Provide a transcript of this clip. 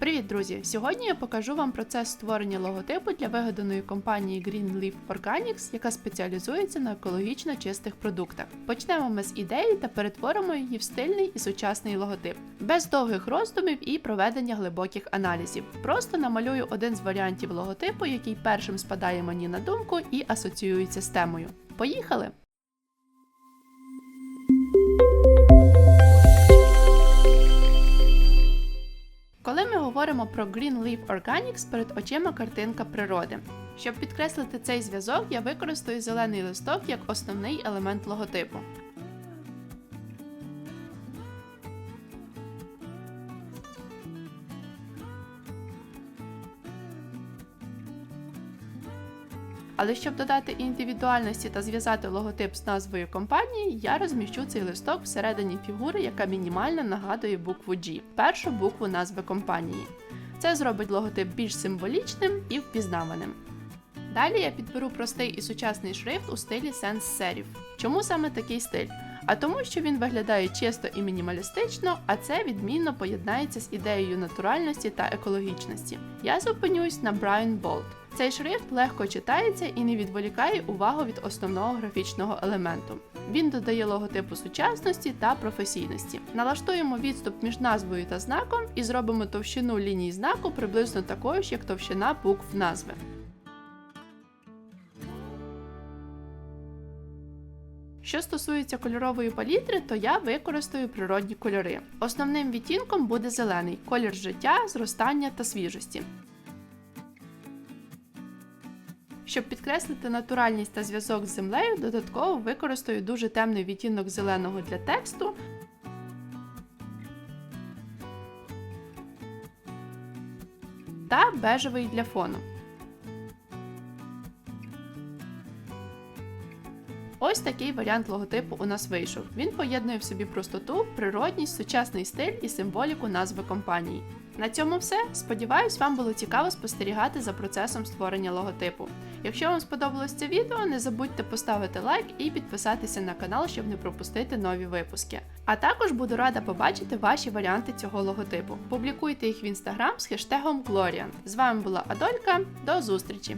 Привіт, друзі! Сьогодні я покажу вам процес створення логотипу для вигаданої компанії Greenleaf Organics, яка спеціалізується на екологічно чистих продуктах. Почнемо ми з ідеї та перетворимо її в стильний і сучасний логотип, без довгих роздумів і проведення глибоких аналізів. Просто намалюю один з варіантів логотипу, який першим спадає мені на думку і асоціюється з темою. Поїхали! Коли ми говоримо про Green Leaf Organics, перед очима картинка природи. Щоб підкреслити цей зв'язок, я використаю зелений листок як основний елемент логотипу. Але щоб додати індивідуальності та зв'язати логотип з назвою компанії, я розміщу цей листок всередині фігури, яка мінімально нагадує букву G, першу букву назви компанії. Це зробить логотип більш символічним і впізнаваним. Далі я підберу простий і сучасний шрифт у стилі Sans Serif. Чому саме такий стиль? А тому, що він виглядає чисто і мінімалістично, а це відмінно поєднається з ідеєю натуральності та екологічності. Я зупинюсь на Brian Bold. Цей шрифт легко читається і не відволікає увагу від основного графічного елементу. Він додає логотипу сучасності та професійності. Налаштуємо відступ між назвою та знаком і зробимо товщину ліній знаку приблизно такою ж, як товщина букв назви. Що стосується кольорової палітри, то я використаю природні кольори. Основним відтінком буде зелений колір життя, зростання та свіжості. Щоб підкреслити натуральність та зв'язок з землею, додатково використаю дуже темний відтінок зеленого для тексту. Та бежевий для фону. Ось такий варіант логотипу у нас вийшов. Він поєднує в собі простоту, природність, сучасний стиль і символіку назви компанії. На цьому все. Сподіваюсь, вам було цікаво спостерігати за процесом створення логотипу. Якщо вам сподобалось це відео, не забудьте поставити лайк і підписатися на канал, щоб не пропустити нові випуски. А також буду рада побачити ваші варіанти цього логотипу. Публікуйте їх в інстаграм з хештегом Glorian. З вами була Адолька. До зустрічі!